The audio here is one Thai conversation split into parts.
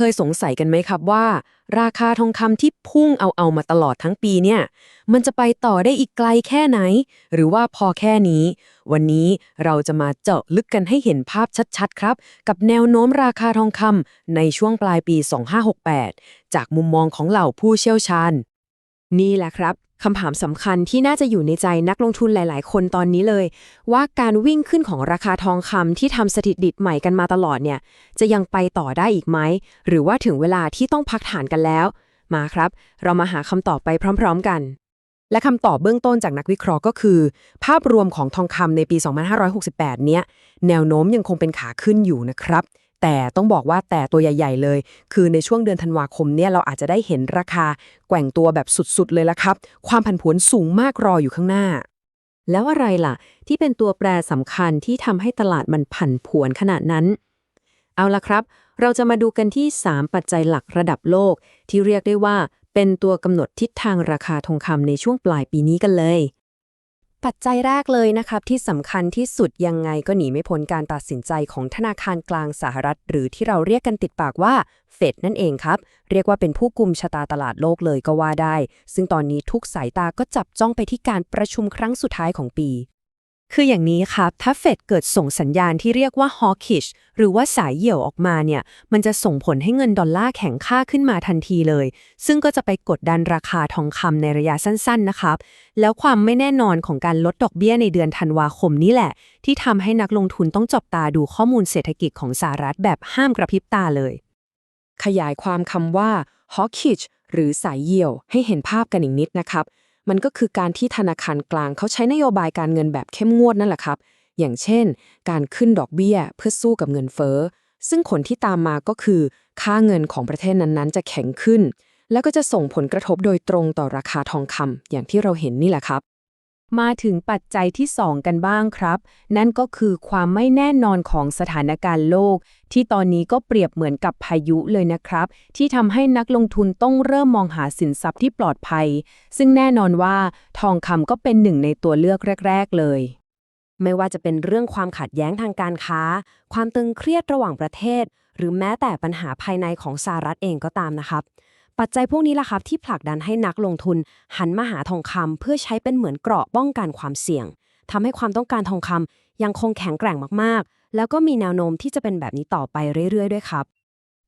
เคยสงสัยกันไหมครับว่า ราคาทองคำที่พุ่งเอาเอามาตลอดทั้งปีเนี่ย มันจะไปต่อได้อีกไกลแค่ไหน หรือว่าพอแค่นี้ วันนี้เราจะมาเจาะลึกกันให้เห็นภาพชัดๆ ครับ กับแนวโน้มราคาทองคำในช่วงปลายปี 2568 จากมุมมองของเหล่าผู้เชี่ยวชาญ นี่แหละครับ คำถามสำคัญที่น่าจะอยู่ในใจนักลงทุนหลาย ๆ คนตอนนี้เลย ว่าการวิ่งขึ้นของราคาทองคำที่ทำสถิติใหม่กันมาตลอดเนี่ย จะยังไปต่อได้อีกไหม หรือว่าถึงเวลาที่ต้องพักฐานกันแล้ว มาครับ เรามาหาคำตอบไปพร้อม ๆ กัน และคำตอบเบื้องต้นจากนักวิเคราะห์ก็คือ ภาพรวมของทองคำในปี 2568 เนี้ยแนวโน้มยังคงเป็นขาขึ้นอยู่นะครับ แต่ต้องบอกว่าแต่ตัวใหญ่ ๆ เลย คือในช่วงเดือนธันวาคมเนี่ยเราอาจจะได้เห็นราคาแกว่งตัวแบบสุดๆเลยละครับ ความผันผวนสูงมากรออยู่ข้างหน้า แล้วอะไรล่ะ ที่เป็นตัวแปรสำคัญที่ทำให้ตลาดมันผันผวนขนาดนั้น เอาละครับ เราจะมาดูกันที่ 3 ปัจจัยหลักระดับโลก ที่เรียกได้ว่าเป็นตัวกำหนดทิศทางราคาทองคำในช่วงปลายปีนี้กันเลย ปัจจัยแรกเลยนะครับ ที่สำคัญที่สุดยังไงก็หนีไม่พ้นการตัดสินใจของธนาคารกลางสหรัฐ หรือที่เราเรียกกันติดปากว่าเฟดนั่นเองครับ เรียกว่าเป็นผู้กุมชะตาตลาดโลกเลยก็ว่าได้ ซึ่งตอนนี้ทุกสายตาก็จับจ้องไปที่การประชุมครั้งสุดท้ายของปี คืออย่างนี้ครับถ้าเฟดเกิดส่งสัญญาณที่เรียกว่า hawkish หรือว่าสายเหี่ยวออกมาเนี่ย มันจะส่งผลให้เงินดอลลาร์แข็งค่าขึ้นมาทันทีเลย ซึ่งก็จะไปกดดันราคาทองคำในระยะสั้นๆนะครับ แล้วความไม่แน่นอนของการลดดอกเบี้ยในเดือนธันวาคมนี่แหละ ที่ทำให้นักลงทุนต้องจับตาดูข้อมูลเศรษฐกิจของสหรัฐแบบห้ามกระพริบตาเลย ขยายความคำว่า hawkish หรือสายเหี่ยวให้เห็นภาพกันอีกนิดนะครับ มันก็คือการที่ธนาคารกลางเขาใช้นโยบายการเงินแบบเข้มงวดนั่นแหละครับ อย่างเช่น การขึ้นดอกเบี้ยเพื่อสู้กับเงินเฟ้อ ซึ่งผลที่ตามมาก็คือ ค่าเงินของประเทศนั้นๆ จะแข็งขึ้น แล้วก็จะส่งผลกระทบโดยตรงต่อราคาทองคำอย่างที่เราเห็นนี่แหละครับ มาถึงปัจจัยที่ 2 กันบ้างครับ นั่นก็คือความไม่แน่นอนของสถานการณ์โลก ที่ตอนนี้ก็เปรียบเหมือนกับพายุเลยนะครับ ที่ทำให้นักลงทุนต้องเริ่มมองหาสินทรัพย์ที่ปลอดภัย ซึ่งแน่นอนว่าทองคำก็เป็นหนึ่งในตัวเลือกแรก ๆ เลย ไม่ว่าจะเป็นเรื่องความขัดแย้งทางการค้า ความตึงเครียดระหว่างประเทศ หรือแม้แต่ปัญหาภายในของสหรัฐเองก็ตามนะครับ ปัจจัยพวกนี้ล่ะครับที่ผลักดันให้นักลงทุน หันมาหาทองคำเพื่อใช้เป็นเหมือนเกราะป้องกันความเสี่ยงทำให้ความต้องการทองคำยังคงแข็งแกร่งมากๆ แล้วก็มีแนวโน้มที่จะเป็นแบบนี้ต่อไปเรื่อยๆ ด้วยครับ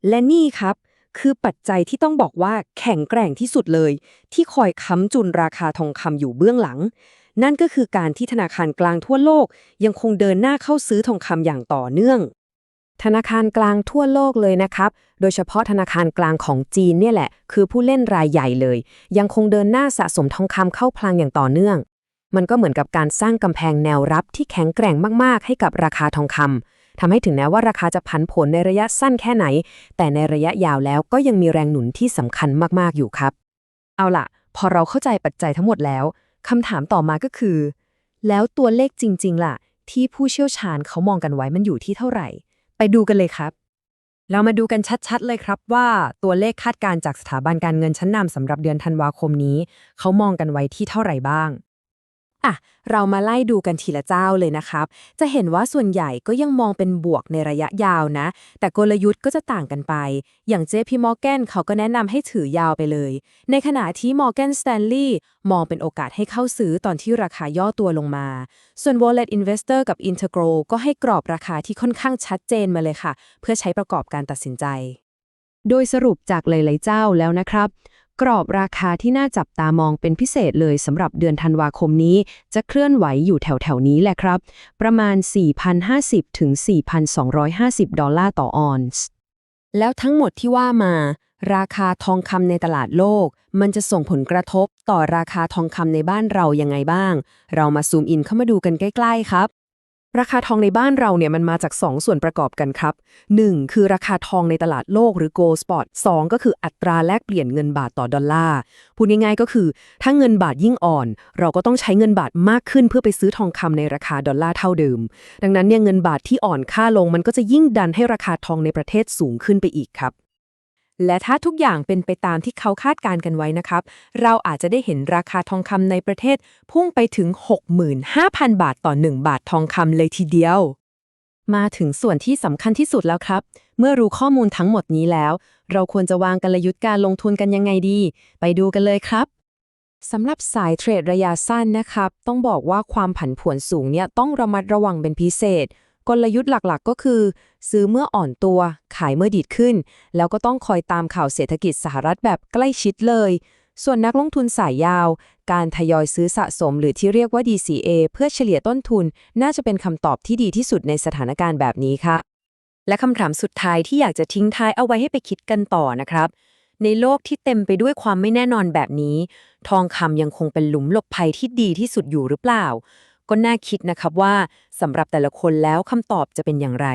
และนี่ครับ คือปัจจัยที่ต้องบอกว่าแข็งแกร่งที่สุดเลย ที่คอยค้ำจุนราคาทองคำอยู่เบื้องหลัง นั่นก็คือการที่ธนาคารกลางทั่วโลก ยังคงเดินหน้าเข้าซื้อทองคำอย่างต่อเนื่อง ธนาคารกลางทั่วโลกเลยนะครับ โดยเฉพาะธนาคารกลางของจีนเนี่ยแหละ คือผู้เล่นรายใหญ่เลย ยังคงเดินหน้าสะสมทองคำเข้าพลางอย่างต่อเนื่อง มันก็เหมือนกับการสร้างกำแพงแนวรับที่แข็งแกร่งมากๆ ให้กับราคาทองคำทำให้ถึงแม้ว่าราคาจะผันผวนในระยะสั้นแค่ไหน แต่ในระยะยาวแล้วก็ยังมีแรงหนุนที่สำคัญมากๆอยู่ครับ เอาล่ะ พอเราเข้าใจปัจจัยทั้งหมดแล้วคำถามต่อมาก็คือ แล้วตัวเลขจริง ๆ ล่ะ ที่ผู้เชี่ยวชาญเขามองกันไว้มันอยู่ที่เท่าไหร่ ไปดูกันเลยครับ เรามาดูกันชัดๆ เลยครับว่าตัวเลขคาดการณ์จากสถาบันการเงินชั้นนำสำหรับเดือนธันวาคมนี้ เขามองกันไว้ที่เท่าไหร่บ้าง อะ เรามาไล่ดูกันทีละเจ้าเลยนะครับ จะเห็นว่าส่วนใหญ่ก็ยังมองเป็นบวกในระยะยาวนะ แต่กลยุทธ์ก็จะต่างกันไป อย่าง JP Morgan เขาก็แนะนำให้ถือยาวไปเลย ในขณะที่ Morgan Stanley มองเป็นโอกาสให้เข้าซื้อตอนที่ราคาย่อตัวลงมา ส่วน Wallet Investor กับ Integral ก็ให้กรอบราคาที่ค่อนข้างชัดเจนมาเลยค่ะ เพื่อใช้ประกอบการตัดสินใจ โดยสรุปจากหลาย ๆ เจ้าแล้วนะครับ กรอบราคาที่น่าจับตามองเป็นพิเศษเลยสำหรับเดือนธันวาคมนี้ จะเคลื่อนไหวอยู่แถวๆนี้แหละครับ ประมาณ 4,050 ถึง 4,250 ดอลลาร์ต่อออนซ์ แล้วทั้งหมดที่ว่ามา ราคาทองคำในตลาดโลก มันจะส่งผลกระทบต่อราคาทองคำในบ้านเรายังไงบ้าง เรามาซูมอินเข้ามาดูกันใกล้ ๆ ครับ ราคาทองในบ้านเราเนี่ยมันมาจาก 2 ส่วนประกอบกันครับ 1. คือราคาทองในตลาดโลกหรือ gold spot 2 ก็คืออัตราแลกเปลี่ยนเงินบาทต่อดอลลาร์ พูดง่ายๆก็คือ ถ้าเงินบาทยิ่งอ่อน เราก็ต้องใช้เงินบาทมากขึ้นเพื่อไปซื้อทองคำในราคาดอลลาร์เท่าเดิม ดังนั้นเนี่ยเงินบาทที่อ่อนค่าลงมันก็จะยิ่งดันให้ราคาทองในประเทศสูงขึ้นไปอีกครับ และถ้าทุกอย่างเป็นไปตามที่เขาคาดการณ์กันไว้นะครับ เราอาจจะได้เห็นราคาทองคำในประเทศ พุ่งไปถึง 65,000 บาทต่อ 1 บาททองคำเลยทีเดียว มาถึงส่วนที่สำคัญที่สุดแล้วครับ เมื่อรู้ข้อมูลทั้งหมดนี้แล้ว เราควรจะวางกลยุทธ์การลงทุนกันยังไงดี ไปดูกันเลยครับสำหรับสายเทรดระยะสั้นนะครับ ต้องบอกว่าความผันผวนสูงเนี่ยต้องระมัดระวังเป็นพิเศษ กลยุทธ์หลักๆ ก็คือ ซื้อเมื่ออ่อนตัว ขายเมื่อดีดขึ้น แล้วก็ต้องคอยตามข่าวเศรษฐกิจสหรัฐแบบใกล้ชิดเลย ส่วนนักลงทุนสายยาว การทยอยซื้อสะสมหรือที่เรียกว่า DCA เพื่อเฉลี่ยต้นทุน น่าจะเป็นคำตอบที่ดีที่สุดในสถานการณ์แบบนี้ค่ะ และคำถามสุดท้ายที่อยากจะทิ้งท้ายเอาไว้ให้ไปคิดกันต่อนะครับในโลกที่เต็มไปด้วยความไม่แน่นอนแบบนี้ ทองคำยังคงเป็นหลุมหลบภัยที่ดีที่สุดอยู่หรือเปล่า ก็น่าคิดนะครับว่าสำหรับแต่ละคนแล้วคำตอบจะเป็นอย่างไร